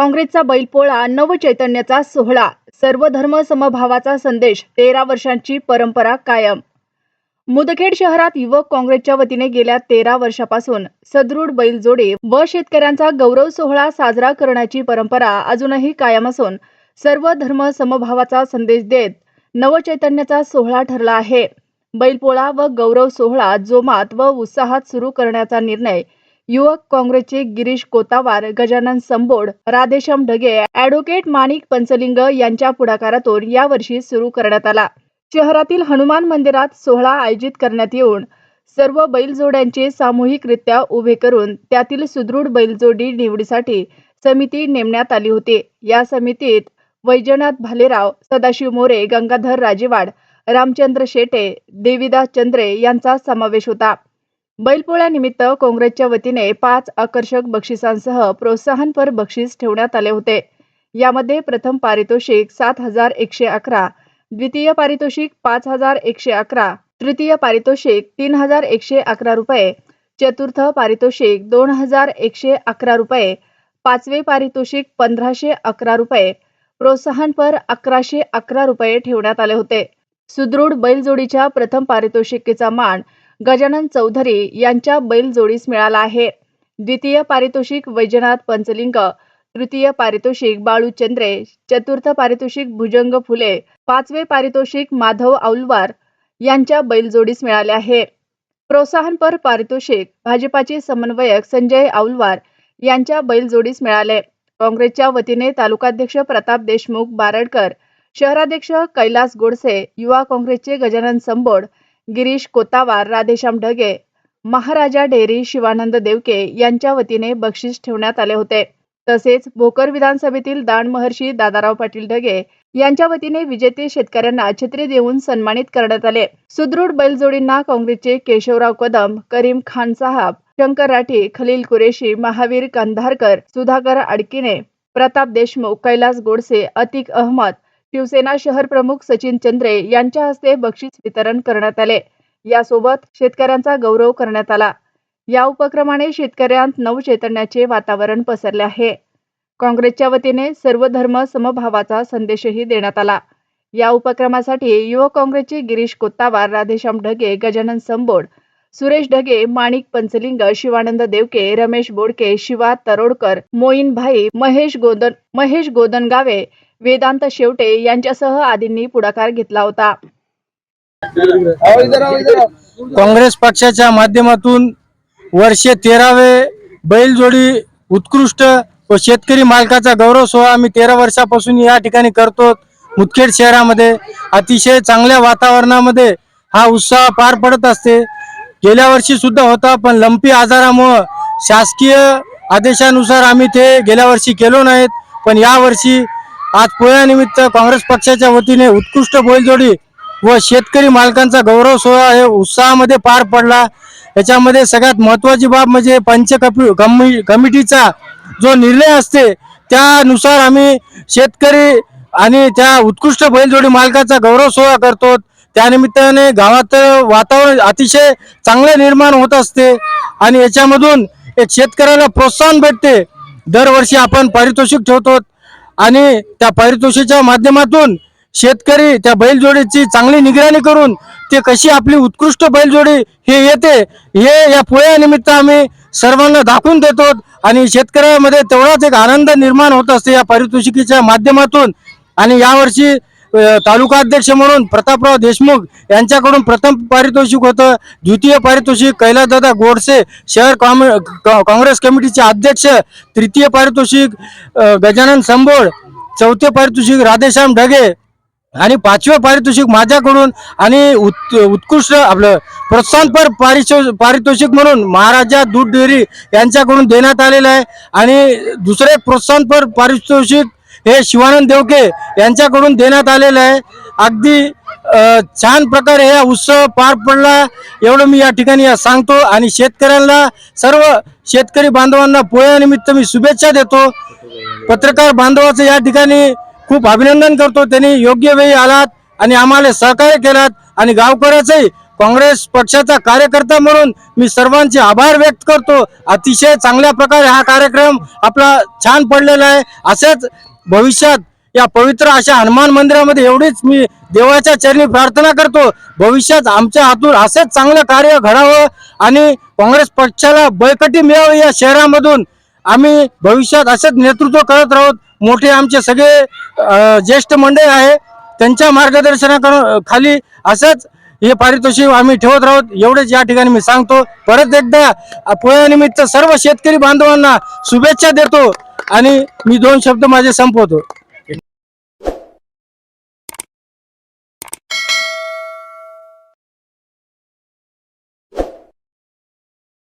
काँग्रेसचा बैलपोळा नवचैतन्याचा सोहळा सर्व धर्म समभावाचा संदेश तेरा वर्षांची परंपरा कायम. मुदखेड शहरात युवक काँग्रेसच्या वतीने गेल्या तेरा वर्षापासून सदृढ बैलजोडे व शेतकऱ्यांचा गौरव सोहळा साजरा करण्याची परंपरा अजूनही कायम असून सर्व धर्म समभावाचा संदेश देत नवचैतन्याचा सोहळा ठरला आहे. बैलपोळा व गौरव सोहळा जोमात व उत्साहात सुरू करण्याचा निर्णय युवक काँग्रेसचे गिरीश कोतावार गजानन संबोड राधेश्याम ढगे ॲडव्होकेट माणिक पंचलिंग यांच्या पुढाकारातून यावर्षी सुरू करण्यात आला. शहरातील हनुमान मंदिरात सोहळा आयोजित करण्यात येऊन सर्व बैलजोड्यांचे सामूहिकरित्या उभे करून त्यातील सुदृढ बैलजोडी निवडीसाठी समिती नेमण्यात आली होती. या समितीत वैजनाथ भालेराव सदाशिव मोरे गंगाधर राजेवाड रामचंद्र शेटे देविदास चंद्रे यांचा समावेश होता. बैलपोळ्यानिमित्त काँग्रेसच्या वतीने पाच आकर्षक बक्षिसांसह प्रोत्साहनपर बक्षीस ठेवण्यात आले होते. यामध्ये प्रथम पारितोषिक सात हजार एकशे अकरा द्वितीय पारितोषिक पाच हजार एकशे अकरा तृतीय पारितोषिक तीन हजार एकशे अकरा रुपये चतुर्थ पारितोषिक दोन हजार एकशे अकरा रुपये पाचवे पारितोषिक पंधराशे अकरा रुपये प्रोत्साहनपर अकराशे अकरा रुपये ठेवण्यात आले होते. सुदृढ बैलजोडीच्या प्रथम पारितोषिकेचा मान गजानन चौधरी यांच्या बैलजोडीस मिळाला आहे. द्वितीय पारितोषिक वैजनाथ पंचलिंग तृतीय पारितोषिक बाळू चंद्रे चतुर्थ पारितोषिक भुजंग फुले पाचवे पारितोषिक माधव औलवार यांच्या बैलजोडीस मिळाले आहे. प्रोत्साहनपर पारितोषिक भाजपाचे समन्वयक संजय औलवार यांच्या बैलजोडीस मिळाले. काँग्रेसच्या वतीने तालुकाध्यक्ष प्रताप देशमुख बारडकर शहराध्यक्ष कैलास गोडसे युवा काँग्रेसचे गजानन संबोड गिरीश कोतावार राधेश्याम ढगे महाराजा डेरी शिवानंद देवके यांच्या वतीने बक्षीस ठेवण्यात आले होते. तसेच भोकर विधानसभेतील दान महर्षी दादाराव पाटील ढगे यांच्या वतीने विजेते शेतकऱ्यांना छत्री देऊन सन्मानित करण्यात आले. सुदृढ बैलजोडींना काँग्रेसचे केशवराव कदम करीम खान साहब शंकर राठी खलील कुरेशी महावीर कंधारकर सुधाकर आडकिने प्रताप देशमुख कैलास गोडसे अतिक अहमद शिवसेना शहर प्रमुख सचिन चंद्रे यांच्या हस्ते बक्षीस वितरण करण्यात आले. यासोबत शेतकऱ्यांचा गौरव करण्यात आला. या उपक्रमाने शेतकऱ्यांत नवचैतन्याचे वातावरण पसरले आहे. काँग्रेसच्या वतीने सर्व धर्म समभावाचा संदेशही देण्यात आला. या उपक्रमासाठी युवक काँग्रेसचे गिरीश कोत्तावार राधेश्याम ढगे गजानन संबोड सुरेश ढगे माणिक पंचलिंग शिवानंद देवके रमेश बोडके शिवा तरोडकर मोईन भाई महेश गोदन महेश गोदनगावे वेदांत शेवटे यांच्यासह आदींनी पुढाकार घेतला होता. काँग्रेस पक्षाच्या माध्यमातून वर्षे तेरावे बैलजोडी उत्कृष्ट व शेतकरी मालकाचा गौरव सोहळा आम्ही तेरा वर्षापासून या ठिकाणी करतो. मुदखेड शहरामध्ये अतिशय चांगल्या वातावरणामध्ये हा उत्साह पार पडत असते. गेल्या वर्षी सुद्धा होता पण लंपी आजारामुळं शासकीय आदेशानुसार आम्ही ते गेल्या वर्षी केलो नाहीत. पण या वर्षी आज पोळ्यानिमित्त काँग्रेस पक्षाच्या वतीने उत्कृष्ट बैलजोडी व शेतकरी मालकांचा गौरव सोहळा हे उत्साहामध्ये पार पडला. याच्यामध्ये सगळ्यात महत्वाची बाब म्हणजे पंचकपी कमी कमिटीचा जो निर्णय असते त्यानुसार आम्ही शेतकरी आणि त्या उत्कृष्ट बैलजोडी मालकाचा गौरव सोहळा करतो. त्यानिमित्ताने गावात वातावरण अतिशय चांगले निर्माण होत असते आणि याच्यामधून एक शेतकऱ्याला प्रोत्साहन भेटते. दरवर्षी आपण पारितोषिक ठेवतो. आणि त्या पारितोषिकच्या माध्यमातून शेतकरी त्या बैलजोडीची चांगली निगराणी करून ते कशी आपली उत्कृष्ट बैलजोडी हे येते हे या पोळ्यानिमित्त आम्ही सर्वांना दाखवून देतो आणि शेतकऱ्यामध्ये तेवढाच एक आनंद निर्माण होत असते या पारितोषिकीच्या माध्यमातून. आणि यावर्षी तालुका अध्यक्ष म्हणून प्रतापराव देशमुख यांच्याकडून प्रथम पारितोषिक होतं. द्वितीय पारितोषिक कैलासदादा गोडसे शहर का- काँग्रेस कमिटीचे अध्यक्ष. तृतीय पारितोषिक गजानन संबोळ. चौथे पारितोषिक राधेश्याम ढगे. आणि पाचवे पारितोषिक माझ्याकडून आणि उत् उत्कृष्ट आपलं प्रोत्साहनपर पारिशो पारितोषिक म्हणून महाराजा दूध डेअरी यांच्याकडून देण्यात आलेलं आहे. आणि दुसरे प्रोत्साहनपर पारितोषिक हे शिवानंद देवके यांच्याकडून देण्यात आलेलं आहे. अगदी छान प्रकारे हा उत्सव पार पडला. एवढं मी या ठिकाणी सांगतो आणि शेतकऱ्यांना सर्व शेतकरी बांधवांना पोळ्यानिमित्त मी शुभेच्छा देतो. पत्रकार बांधवाचं या ठिकाणी खूप अभिनंदन करतो. त्यांनी योग्य वेळी आलात आणि आम्हाला सहकार्य केलात आणि गावकऱ्याचंही काँग्रेस पक्षाचा कार्यकर्ता म्हणून मी सर्वांचे आभार व्यक्त करतो. अतिशय चांगल्या प्रकारे हा कार्यक्रम आपला छान पडलेला आहे. असेच भविष्यात या पवित्र अशा हनुमान मंदिरामध्ये एवढीच मी देवाच्या चरणी प्रार्थना करतो. भविष्यात आमच्या हातून असेच चांगलं कार्य घडावं आणि काँग्रेस पक्षाला बळकटी मिळावं या शहरामधून आम्ही भविष्यात असेच नेतृत्व करत राहू मोठे आमचे सगळे ज्येष्ठ मंडळी आहे. त्यांच्या मार्गदर्शना खाली असंच हे पारितोषिक आम्ही ठेवत राहोत. एवढेच या ठिकाणी मी सांगतो. परत एकदा पोळ्यानिमित्त सर्व शेतकरी बांधवांना शुभेच्छा देतो. आणि मी दोन शब्द माझे संपवतो.